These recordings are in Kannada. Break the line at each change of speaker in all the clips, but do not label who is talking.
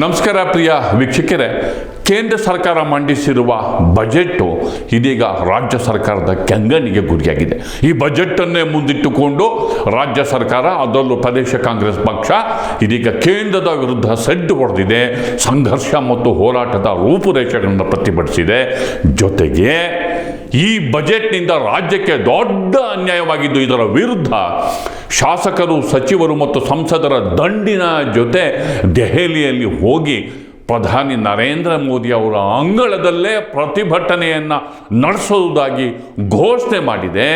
ನಮಸ್ಕಾರ ಪ್ರಿಯ ವೀಕ್ಷಕರೇ, ಕೇಂದ್ರ ಸರ್ಕಾರ ಮಂಡಿಸಿರುವ ಬಜೆಟ್ಟು ಇದೀಗ ರಾಜ್ಯ ಸರ್ಕಾರದ ಕೆಂಗಣಿಗೆ ಗುರಿಯಾಗಿದೆ. ಈ ಬಜೆಟನ್ನೇ ಮುಂದಿಟ್ಟುಕೊಂಡು ರಾಜ್ಯ ಸರ್ಕಾರ, ಅದರಲ್ಲೂ ಪ್ರದೇಶ ಕಾಂಗ್ರೆಸ್ ಪಕ್ಷ ಇದೀಗ ಕೇಂದ್ರದ ವಿರುದ್ಧ ಸೆಡ್ಡು ಹೊಡೆದಿದೆ, ಸಂಘರ್ಷ ಮತ್ತು ಹೋರಾಟದ ರೂಪುರೇಷೆಗಳನ್ನು ಪ್ರತಿಭಟಿಸಿದೆ. ಜೊತೆಗೆ ಈ ಬಜೆಟ್ನಿಂದ ರಾಜ್ಯಕ್ಕೆ ದೊಡ್ಡ ಅನ್ಯಾಯವಾಗಿದ್ದು ಇದರ ವಿರುದ್ಧ ಶಾಸಕರು, ಸಚಿವರು ಮತ್ತು ಸಂಸದರ ದಂಡಿನ ಜೊತೆ ದೆಹಲಿಯಲ್ಲಿ ಹೋಗಿ ಪ್ರಧಾನಿ ನರೇಂದ್ರ ಮೋದಿ ಅವರ ಅಂಗಳದಲ್ಲೇ ಪ್ರತಿಭಟನೆಯನ್ನು ನಡೆಸುವುದಾಗಿ ಘೋಷಣೆ ಮಾಡಿದೆ.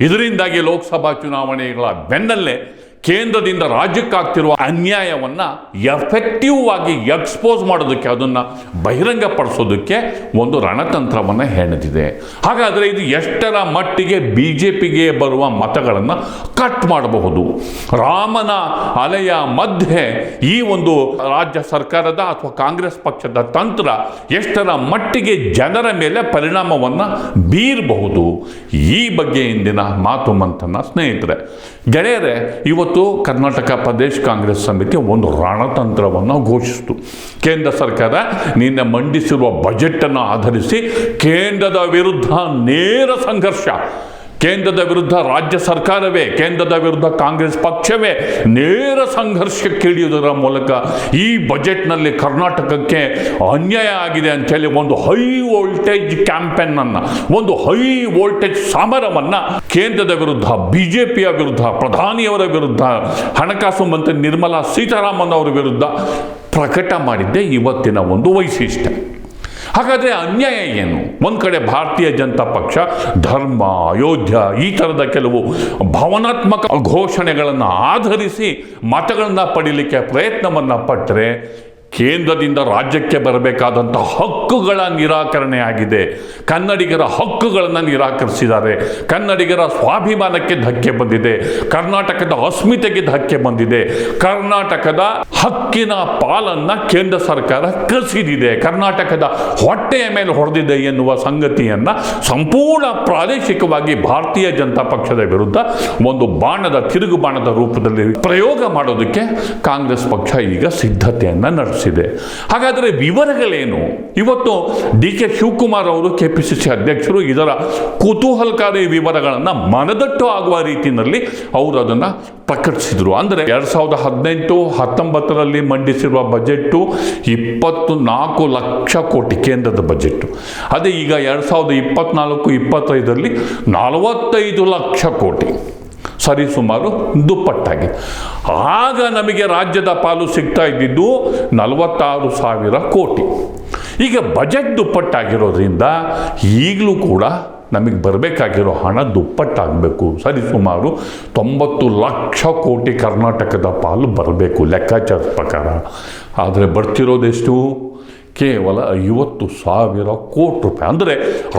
ಇದರಿಂದಾಗಿ ಲೋಕಸಭಾ ಚುನಾವಣೆಗಳ ಬೆನ್ನಲ್ಲೇ ಕೇಂದ್ರದಿಂದ ರಾಜ್ಯಕ್ಕಾಗ್ತಿರುವ ಅನ್ಯಾಯವನ್ನು ಎಫೆಕ್ಟಿವ್ ಆಗಿ ಎಕ್ಸ್ಪೋಸ್ ಮಾಡೋದಕ್ಕೆ, ಅದನ್ನು ಬಹಿರಂಗಪಡಿಸೋದಕ್ಕೆ ಒಂದು ರಣತಂತ್ರವನ್ನು ಹೆಣೆದಿದೆ. ಹಾಗಾದರೆ ಇದು ಎಷ್ಟರ ಮಟ್ಟಿಗೆ ಬಿ ಜೆ ಪಿಗೆ ಬರುವ ಮತಗಳನ್ನು ಕಟ್ ಮಾಡಬಹುದು? ರಾಮನ ಅಲೆಯ ಮಧ್ಯೆ ಈ ಒಂದು ರಾಜ್ಯ ಸರ್ಕಾರದ ಅಥವಾ ಕಾಂಗ್ರೆಸ್ ಪಕ್ಷದ ತಂತ್ರ ಎಷ್ಟರ ಮಟ್ಟಿಗೆ ಜನರ ಮೇಲೆ ಪರಿಣಾಮವನ್ನು ಬೀರಬಹುದು? ಈ ಬಗ್ಗೆ ಇಂದಿನ ಮಾತು ಮಂಥನ ಸ್ನೇಹಿತರೆ, ಗೆಳೆಯರೆ, ಇವತ್ತು ಕರ್ನಾಟಕ ಪ್ರದೇಶ ಕಾಂಗ್ರೆಸ್ ಸಮಿತಿ ಒಂದು ರಣತಂತ್ರವನ್ನು ಘೋಷಿಸಿತು. ಕೇಂದ್ರ ಸರ್ಕಾರ ನಿನ್ನೆ ಮಂಡಿಸಿರುವ ಬಜೆಟನ್ನು ಆಧರಿಸಿ ಕೇಂದ್ರದ ವಿರುದ್ಧ ನೇರ ಸಂಘರ್ಷ. ಕೇಂದ್ರದ ವಿರುದ್ಧ ರಾಜ್ಯ ಸರ್ಕಾರವೇ, ಕೇಂದ್ರದ ವಿರುದ್ಧ ಕಾಂಗ್ರೆಸ್ ಪಕ್ಷವೇ ನೇರ ಸಂಘರ್ಷಕ್ಕಿಳಿಯುವುದರ ಮೂಲಕ ಈ ಬಜೆಟ್ನಲ್ಲಿ ಕರ್ನಾಟಕಕ್ಕೆ ಅನ್ಯಾಯ ಆಗಿದೆ ಅಂತೇಳಿ ಒಂದು ಹೈ ವೋಲ್ಟೇಜ್ ಕ್ಯಾಂಪೇನ್ ಅನ್ನ ಒಂದು ಹೈ ವೋಲ್ಟೇಜ್ ಸಮರವನ್ನು ಕೇಂದ್ರದ ವಿರುದ್ಧ, ಬಿಜೆಪಿಯ ವಿರುದ್ಧ, ಪ್ರಧಾನಿಯವರ ವಿರುದ್ಧ, ಹಣಕಾಸು ಮಂತ್ರಿ ನಿರ್ಮಲಾ ಸೀತಾರಾಮನ್ ಅವರ ವಿರುದ್ಧ ಪ್ರಕಟ ಮಾಡಿದ್ದೇ ಇವತ್ತಿನ ಒಂದು ವೈಶಿಷ್ಟ್ಯ. ಹಾಗಾದರೆ ಅನ್ಯಾಯ ಏನು? ಒಂದು ಕಡೆ ಭಾರತೀಯ ಜನತಾ ಪಕ್ಷ, ಧರ್ಮ, ಅಯೋಧ್ಯ, ಈ ಥರದ ಕೆಲವು ಭಾವನಾತ್ಮಕ ಘೋಷಣೆಗಳನ್ನು ಆಧರಿಸಿ ಮತಗಳನ್ನು ಪಡೀಲಿಕ್ಕೆ ಪ್ರಯತ್ನವನ್ನು ಪಟ್ಟರೆ ಕೇಂದ್ರದಿಂದ ರಾಜ್ಯಕ್ಕೆ ಬರಬೇಕಾದಂಥ ಹಕ್ಕುಗಳ ನಿರಾಕರಣೆ ಆಗಿದೆ. ಕನ್ನಡಿಗರ ಹಕ್ಕುಗಳನ್ನು ನಿರಾಕರಿಸಿದ್ದಾರೆ. ಕನ್ನಡಿಗರ ಸ್ವಾಭಿಮಾನಕ್ಕೆ ಧಕ್ಕೆ ಬಂದಿದೆ. ಕರ್ನಾಟಕದ ಅಸ್ಮಿತೆಗೆ ಧಕ್ಕೆ ಬಂದಿದೆ. ಕರ್ನಾಟಕದ ಹಕ್ಕಿನ ಪಾಲನ್ನು ಕೇಂದ್ರ ಸರ್ಕಾರ ಕಸಿದಿದೆ. ಕರ್ನಾಟಕದ ಹೊಟ್ಟೆಯ ಮೇಲೆ ಹೊಡೆದಿದೆ ಎನ್ನುವ ಸಂಗತಿಯನ್ನು ಸಂಪೂರ್ಣ ಪ್ರಾದೇಶಿಕವಾಗಿ ಭಾರತೀಯ ಜನತಾ ಪಕ್ಷದ ವಿರುದ್ಧ ಒಂದು ಬಾಣದ, ತಿರುಗು ಬಾಣದ ರೂಪದಲ್ಲಿ ಪ್ರಯೋಗ ಮಾಡೋದಕ್ಕೆ ಕಾಂಗ್ರೆಸ್ ಪಕ್ಷ ಈಗ ಸಿದ್ಧತೆಯನ್ನು ನಡೆಸಿದೆ. ಹಾಗಾದರೆ ವಿವರಗಳೇನು? ಇವತ್ತು ಡಿ ಕೆ ಶಿವಕುಮಾರ್ ಅವರು ಕೆ ಪಿ ಸಿ ಸಿ ಅಧ್ಯಕ್ಷರು ಇದರ ಕುತೂಹಲಕಾರಿ ವಿವರಗಳನ್ನು ಮನದಟ್ಟು ಆಗುವ ರೀತಿಯಲ್ಲಿ ಅವರು ಅದನ್ನು ಪ್ರಕಟಿಸಿದರು. ಅಂದರೆ ಎರಡು ಸಾವಿರದ ಹದಿನೆಂಟು, ಹತ್ತೊಂಬತ್ತರಲ್ಲಿ ಮಂಡಿಸಿರುವ ಬಜೆಟ್ಟು ಇಪ್ಪತ್ತು ನಾಲ್ಕು ಲಕ್ಷ ಕೋಟಿ ಕೇಂದ್ರದ ಬಜೆಟ್ಟು. ಅದೇ ಈಗ ಎರಡು ಸಾವಿರದ ಇಪ್ಪತ್ನಾಲ್ಕು, ಇಪ್ಪತ್ತೈದರಲ್ಲಿ ನಲವತ್ತೈದು ಲಕ್ಷ ಕೋಟಿ. ಸರಿ ಸುಮಾರು ದುಪ್ಪಟ್ಟಾಗಿ. ಆಗ ನಮಗೆ ರಾಜ್ಯದ ಪಾಲು ಸಿಗ್ತಾ ಇದ್ದಿದ್ದು ನಲವತ್ತಾರು ಸಾವಿರ ಕೋಟಿ. ಈಗ ಬಜೆಟ್ ದುಪ್ಪಟ್ಟಾಗಿರೋದ್ರಿಂದ ಈಗಲೂ ಕೂಡ ನಮಗೆ ಬರಬೇಕಾಗಿರೋ ಹಣ ದುಪ್ಪಟ್ಟಾಗಬೇಕು. ಸರಿ ಸುಮಾರು ತೊಂಬತ್ತು ಲಕ್ಷ ಕೋಟಿ ಕರ್ನಾಟಕದ ಪಾಲು ಬರಬೇಕು ಲೆಕ್ಕಾಚಾರದ ಪ್ರಕಾರ. ಆದರೆ ಬರ್ತಿರೋದೆಷ್ಟು? ಕೇವಲ ಐವತ್ತು ಸಾವಿರ ಕೋಟಿ ರೂಪಾಯಿ. ಅಂದರೆ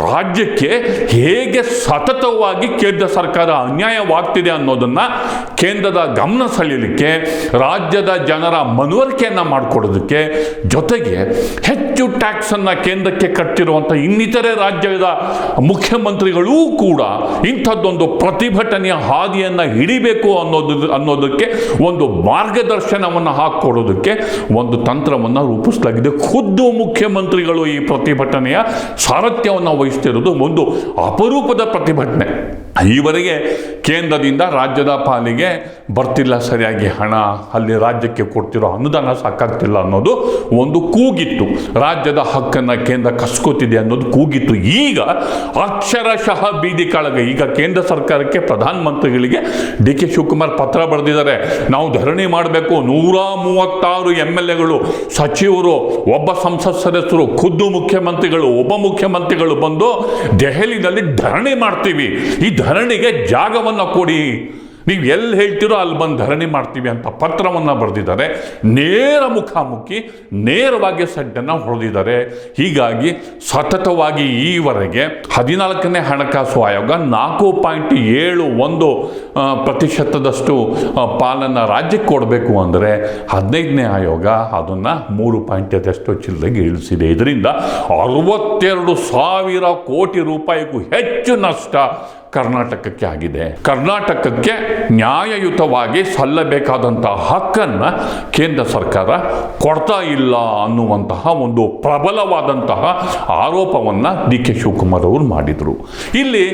ರಾಜ್ಯಕ್ಕೆ ಹೇಗೆ ಸತತವಾಗಿ ಕೇಂದ್ರ ಸರ್ಕಾರ ಅನ್ಯಾಯವಾಗ್ತಿದೆ ಅನ್ನೋದನ್ನು ಕೇಂದ್ರದ ಗಮನ ಸೆಳೆಯಲಿಕ್ಕೆ, ರಾಜ್ಯದ ಜನರ ಮನವರಿಕೆಯನ್ನು ಮಾಡಿಕೊಡೋದಕ್ಕೆ, ಜೊತೆಗೆ ಹೆಚ್ಚು ಟ್ಯಾಕ್ಸನ್ನು ಕೇಂದ್ರಕ್ಕೆ ಕಟ್ಟಿರುವಂಥ ಇನ್ನಿತರೆ ರಾಜ್ಯದ ಮುಖ್ಯಮಂತ್ರಿಗಳೂ ಕೂಡ ಇಂಥದ್ದೊಂದು ಪ್ರತಿಭಟನೆಯ ಹಾದಿಯನ್ನು ಹಿಡಿಬೇಕು ಅನ್ನೋದು, ಅನ್ನೋದಕ್ಕೆ ಒಂದು ಮಾರ್ಗದರ್ಶನವನ್ನು ಹಾಕಿಕೊಡೋದಕ್ಕೆ ಒಂದು ತಂತ್ರವನ್ನು ರೂಪಿಸಲಾಗಿದೆ. ಖುದ್ದು ಮುಖ್ಯಮಂತ್ರಿಗಳು ಈ ಪ್ರತಿಭಟನೆಯ ಸಾರಥ್ಯವನ್ನು ವಹಿಸ್ತಿರೋದು ಒಂದು ಅಪರೂಪದ ಪ್ರತಿಭಟನೆ. ಈವರೆಗೆ ಕೇಂದ್ರದಿಂದ ರಾಜ್ಯದ ಪಾಲಿಗೆ ಬರ್ತಿಲ್ಲ ಸರಿಯಾಗಿ ಹಣ, ಅಲ್ಲಿ ರಾಜ್ಯಕ್ಕೆ ಕೊಡ್ತಿರೋ ಅನುದಾನ ಸಾಕಾಗ್ತಿಲ್ಲ ಅನ್ನೋದು ಒಂದು ಕೂಗಿತ್ತು. ರಾಜ್ಯದ ಹಕ್ಕನ್ನು ಕೇಂದ್ರ ಕಸ್ಕೋತಿದೆ ಅನ್ನೋದು ಕೂಗಿತ್ತು. ಈಗ ಅಕ್ಷರಶಃ ಬೀದಿ ಕಾಳಗ. ಈಗ ಕೇಂದ್ರ ಸರ್ಕಾರಕ್ಕೆ ಪ್ರಧಾನಮಂತ್ರಿಗಳಿಗೆ ಡಿ ಕೆ ಶಿವಕುಮಾರ್ ಪತ್ರ ಬರೆದಿದ್ದಾರೆ. ನಾವು ಧರಣಿ ಮಾಡಬೇಕು. ನೂರ ಮೂವತ್ತಾರು ಎಂ ಎಲ್ ಎಗಳು, ಸಚಿವರು, ಒಬ್ಬ ಸಂಸತ್ ಸದಸ್ಯರು ಖುದ್ದು ಮುಖ್ಯಮಂತ್ರಿಗಳು ಉಪಮುಖ್ಯಮಂತ್ರಿಗಳು ಬಂದು ದೆಹಲಿನಲ್ಲಿ ಧರಣಿ ಮಾಡ್ತೀವಿ. ಈ ಧರಣಿಗೆ ಜಾಗವನ್ನು ಕೊಡಿ. ನೀವು ಎಲ್ಲಿ ಹೇಳ್ತೀರೋ ಅಲ್ಲಿ ಬಂದು ಧರಣಿ ಮಾಡ್ತೀವಿ ಅಂತ ಪತ್ರವನ್ನು ಬರೆದಿದ್ದಾರೆ. ನೇರ ಮುಖಾಮುಖಿ ನೇರವಾಗಿ ಸಡ್ಡನ್ನು ಹೊಡೆದಿದ್ದಾರೆ. ಹೀಗಾಗಿ ಸತತವಾಗಿ ಈವರೆಗೆ ಹದಿನಾಲ್ಕನೇ ಹಣಕಾಸು ಆಯೋಗ ನಾಲ್ಕು ಪಾಯಿಂಟ್ ಏಳು ಒಂದು ಪ್ರತಿಶತದಷ್ಟು ಪಾಲನ್ನು ರಾಜ್ಯಕ್ಕೆ ಕೊಡಬೇಕು ಅಂದರೆ ಹದಿನೈದನೇ ಆಯೋಗ ಅದನ್ನು ಮೂರು ಪಾಯಿಂಟ್ ಅದಷ್ಟು ಇಳಿಸಿದೆ. ಇದರಿಂದ ಅರವತ್ತೆರಡು ಸಾವಿರ ಕೋಟಿ ರೂಪಾಯಿಗೂ ಹೆಚ್ಚು ನಷ್ಟ ಕರ್ನಾಟಕಕ್ಕೆ ಆಗಿದೆ. ಕರ್ನಾಟಕಕ್ಕೆ ನ್ಯಾಯಯುತವಾಗಿ ಸಲ್ಲಬೇಕಾದಂತಹ ಹಕ್ಕನ್ನು ಕೇಂದ್ರ ಸರ್ಕಾರ ಕೊಡ್ತಾ ಇಲ್ಲ ಅನ್ನುವಂತಹ ಒಂದು ಪ್ರಬಲವಾದಂತಹ ಆರೋಪವನ್ನು ಡಿ ಕೆ ಶಿವಕುಮಾರ್ ಅವರು ಮಾಡಿದರು. ಇಲ್ಲಿ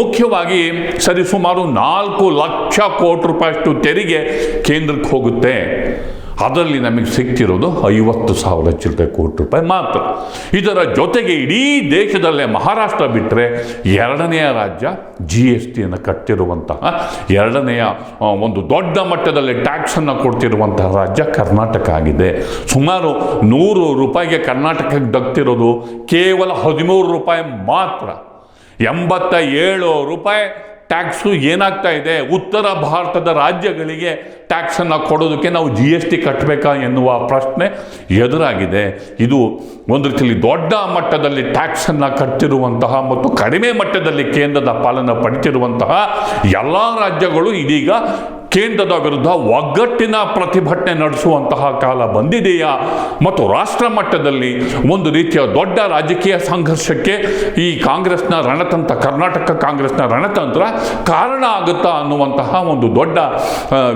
ಮುಖ್ಯವಾಗಿ ಸರಿಸುಮಾರು ನಾಲ್ಕು ಲಕ್ಷ ಕೋಟಿ ರೂಪಾಯಿಷ್ಟು ತೆರಿಗೆ ಕೇಂದ್ರಕ್ಕೆ ಹೋಗುತ್ತೆ. ಅದರಲ್ಲಿ ನಮಗೆ ಸಿಗ್ತಿರೋದು ಐವತ್ತು ಸಾವಿರ ಚಿಲ್ಲರೆ ಕೋಟಿ ರೂಪಾಯಿ ಮಾತ್ರ. ಇದರ ಜೊತೆಗೆ ಇಡೀ ದೇಶದಲ್ಲೇ ಮಹಾರಾಷ್ಟ್ರ ಬಿಟ್ಟರೆ ಎರಡನೆಯ ರಾಜ್ಯ ಜಿ ಎಸ್ ಟಿಯನ್ನು ಕಟ್ಟಿರುವಂತಹ, ಎರಡನೆಯ ಒಂದು ದೊಡ್ಡ ಮಟ್ಟದಲ್ಲಿ ಟ್ಯಾಕ್ಸನ್ನು ಕೊಡ್ತಿರುವಂತಹ ರಾಜ್ಯ ಕರ್ನಾಟಕ ಆಗಿದೆ. ಸುಮಾರು ನೂರು ರೂಪಾಯಿಗೆ ಕರ್ನಾಟಕಕ್ಕೆ ದಕ್ತಿರೋದು ಕೇವಲ ಹದಿಮೂರು ರೂಪಾಯಿ ಮಾತ್ರ. ಎಂಬತ್ತ ಏಳು ರೂಪಾಯಿ ಟ್ಯಾಕ್ಸು ಏನಾಗ್ತಾ ಇದೆ? ಉತ್ತರ ಭಾರತದ ರಾಜ್ಯಗಳಿಗೆ ಟ್ಯಾಕ್ಸನ್ನು ಕೊಡೋದಕ್ಕೆ ನಾವು ಜಿ ಎಸ್ ಟಿ ಕಟ್ಟಬೇಕಾ ಎನ್ನುವ ಪ್ರಶ್ನೆ ಎದುರಾಗಿದೆ. ಇದು ಒಂದು ರೀತಿಯಲ್ಲಿ ದೊಡ್ಡ ಮಟ್ಟದಲ್ಲಿ ಟ್ಯಾಕ್ಸನ್ನು ಕಟ್ಟಿರುವಂತಹ ಮತ್ತು ಕಡಿಮೆ ಮಟ್ಟದಲ್ಲಿ ಕೇಂದ್ರದ ಪಾಲನ್ನು ಪಡಿತಿರುವಂತಹ ಎಲ್ಲ ರಾಜ್ಯಗಳು ಇದೀಗ ಕೇಂದ್ರದ ವಿರುದ್ಧ ಒಗ್ಗಟ್ಟಿನ ಪ್ರತಿಭಟನೆ ನಡೆಸುವಂತಹ ಕಾಲ ಬಂದಿದೆಯಾ? ಮತ್ತು ರಾಷ್ಟ್ರ ಮಟ್ಟದಲ್ಲಿ ಒಂದು ರೀತಿಯ ದೊಡ್ಡ ರಾಜಕೀಯ ಸಂಘರ್ಷಕ್ಕೆ ಈ ಕಾಂಗ್ರೆಸ್ನ ರಣತಂತ್ರ, ಕರ್ನಾಟಕ ಕಾಂಗ್ರೆಸ್ನ ರಣತಂತ್ರ ಕಾರಣ ಆಗುತ್ತಾ ಅನ್ನುವಂತಹ ಒಂದು ದೊಡ್ಡ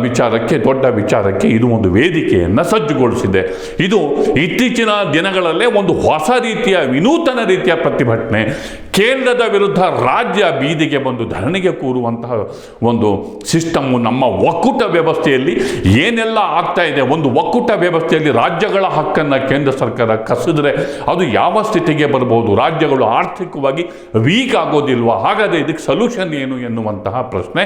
ವಿಚಾರಕ್ಕೆ ದೊಡ್ಡ ವಿಚಾರಕ್ಕೆ ಇದು ಒಂದು ವೇದಿಕೆಯನ್ನು ಸಜ್ಜುಗೊಳಿಸಿದೆ. ಇದು ಇತ್ತೀಚಿನ ದಿನಗಳಲ್ಲೇ ಒಂದು ಹೊಸ ರೀತಿಯ ವಿನೂತನ ರೀತಿಯ ಪ್ರತಿಭಟನೆ. ಕೇಂದ್ರದ ವಿರುದ್ಧ ರಾಜ್ಯ ಬೀದಿಗೆ ಬಂದು ಧರಣಿಗೆ ಕೂರುವಂತಹ ಒಂದು ಸಿಸ್ಟಮ್ಮು ನಮ್ಮ ಒಕ್ಕೂಟ ವ್ಯವಸ್ಥೆಯಲ್ಲಿ ಏನೆಲ್ಲ ಆಗ್ತಾ ಇದೆ, ಒಂದು ಒಕ್ಕೂಟ ವ್ಯವಸ್ಥೆಯಲ್ಲಿ ರಾಜ್ಯಗಳ ಹಕ್ಕನ್ನು ಕೇಂದ್ರ ಸರ್ಕಾರ ಕಸಿದ್ರೆ ಅದು ಯಾವ ಸ್ಥಿತಿಗೆ ಬರಬಹುದು ರಾಜ್ಯಗಳು ಆರ್ಥಿಕವಾಗಿ ವೀಕ್ ಆಗೋದಿಲ್ವಾ? ಹಾಗಾದರೆ ಇದಕ್ಕೆ ಸೊಲ್ಯೂಷನ್ ಏನು ಎನ್ನುವಂತಹ ಪ್ರಶ್ನೆ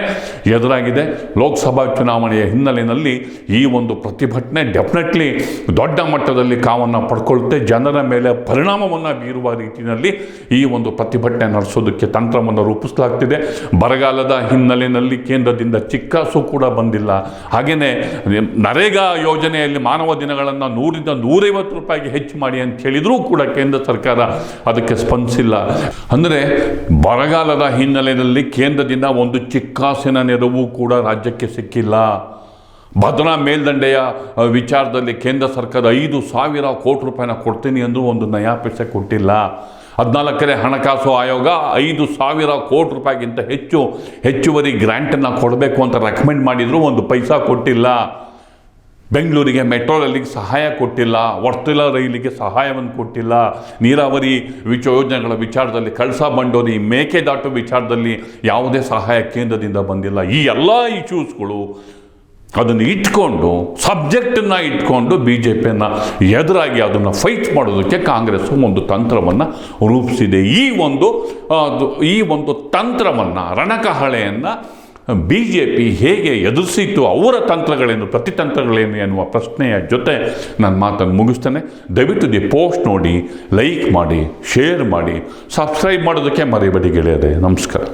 ಎದುರಾಗಿದೆ. ಲೋಕಸಭಾ ಚುನಾವಣೆಯ ಹಿನ್ನೆಲೆಯಲ್ಲಿ ಈ ಒಂದು ಪ್ರತಿಭಟನೆ ಡೆಫಿನೆಟ್ಲಿ ದೊಡ್ಡ ಮಟ್ಟದಲ್ಲಿ ಕಾವನ್ನು ಪಡ್ಕೊಳ್ಳುತ್ತೆ ಜನರ ಮೇಲೆ ಪರಿಣಾಮವನ್ನು ಬೀರುವ ರೀತಿಯಲ್ಲಿ ಈ ಒಂದು ಪ್ರತಿಭಟನೆ ನಡೆಸೋದಕ್ಕೆ ತಂತ್ರವನ್ನು ರೂಪಿಸಲಾಗ್ತಿದೆ. ಬರಗಾಲದ ಹಿನ್ನೆಲೆಯಲ್ಲಿ ಕೇಂದ್ರದಿಂದ ಚಿಕ್ಕಾಸು ಕೂಡ ಬಂದಿಲ್ಲ. ಹಾಗೆಯೇ ನರೇಗಾ ಯೋಜನೆಯಲ್ಲಿ ಮಾನವ ದಿನಗಳನ್ನು ನೂರಿಂದ ನೂರೈವತ್ತು ರೂಪಾಯಿಗೆ ಹೆಚ್ಚು ಮಾಡಿ ಅಂತ ಹೇಳಿದರೂ ಕೂಡ ಕೇಂದ್ರ ಸರ್ಕಾರ ಅದಕ್ಕೆ ಸ್ಪಂದಿಸಿಲ್ಲ. ಅಂದರೆ, ಬರಗಾಲದ ಹಿನ್ನೆಲೆಯಲ್ಲಿ ಕೇಂದ್ರದಿಂದ ಒಂದು ಚಿಕ್ಕಾಸಿನ ನೆರವು ಕೂಡ ರಾಜ್ಯಕ್ಕೆ ಸಿಕ್ಕಿಲ್ಲ. ಭದ್ರಾ ಮೇಲ್ದಂಡೆಯ ವಿಚಾರದಲ್ಲಿ ಕೇಂದ್ರ ಸರ್ಕಾರ ಐದು ಸಾವಿರ ಕೋಟಿ ರೂಪಾಯಿನ ಕೊಡ್ತೀನಿ ಅಂದರೂ ಒಂದು ನಯಾ ಪೈಸೆ ಕೊಟ್ಟಿಲ್ಲ. ಹದಿನಾಲ್ಕನೇ ಹಣಕಾಸು ಆಯೋಗ ಐದು ಸಾವಿರ ಕೋಟಿ ರೂಪಾಯಿಗಿಂತ ಹೆಚ್ಚು ಹೆಚ್ಚುವರಿ ಗ್ರ್ಯಾಂಟನ್ನು ಕೊಡಬೇಕು ಅಂತ ರೆಕಮೆಂಡ್ ಮಾಡಿದ್ರು. ಒಂದು ಪೈಸಾ ಕೊಟ್ಟಿಲ್ಲ. ಬೆಂಗಳೂರಿಗೆ ಮೆಟ್ರೋ ರೈಲಿಗೆ ಸಹಾಯ ಕೊಟ್ಟಿಲ್ಲ. ವರ್ತುಲ ರೈಲಿಗೆ ಸಹಾಯವನ್ನು ಕೊಟ್ಟಿಲ್ಲ. ನೀರಾವರಿ ವಿಚ, ಯೋಜನೆಗಳ ವಿಚಾರದಲ್ಲಿ ಕಳಸಾ ಬಂಡೋರಿ ಮೇಕೆದಾಟು ವಿಚಾರದಲ್ಲಿ ಯಾವುದೇ ಸಹಾಯ ಕೇಂದ್ರದಿಂದ ಬಂದಿಲ್ಲ. ಈ ಎಲ್ಲ ಇಶ್ಯೂಸ್ಗಳು ಅದನ್ನು ಇಟ್ಕೊಂಡು, ಸಬ್ಜೆಕ್ಟನ್ನು ಇಟ್ಕೊಂಡು ಬಿ ಜೆ ಪಿಯನ್ನು ಎದುರಾಗಿ ಅದನ್ನು ಫೈಟ್ ಮಾಡೋದಕ್ಕೆ ಕಾಂಗ್ರೆಸ್ ಒಂದು ತಂತ್ರವನ್ನು ರೂಪಿಸಿದೆ. ಈ ಒಂದು ಈ ಒಂದು ತಂತ್ರವನ್ನು, ರಣಕಹಳೆಯನ್ನು ಬಿ ಜೆ ಪಿ ಹೇಗೆ ಎದುರಿಸಿತ್ತು, ಅವರ ತಂತ್ರಗಳೇನು ಪ್ರತಿತಂತ್ರಗಳೇನು ಎನ್ನುವ ಪ್ರಶ್ನೆಯ ಜೊತೆ ನಾನು ಮಾತನ್ನು ಮುಗಿಸ್ತೇನೆ. ದಯವಿಟ್ಟು ದಿ ಪೋಸ್ಟ್ ನೋಡಿ ಲೈಕ್ ಮಾಡಿ ಶೇರ್ ಮಾಡಿ ಸಬ್ಸ್ಕ್ರೈಬ್ ಮಾಡೋದಕ್ಕೆ ಮರಿಬೇಡಿ ಗೆಳೆಯದೆ ನಮಸ್ಕಾರ.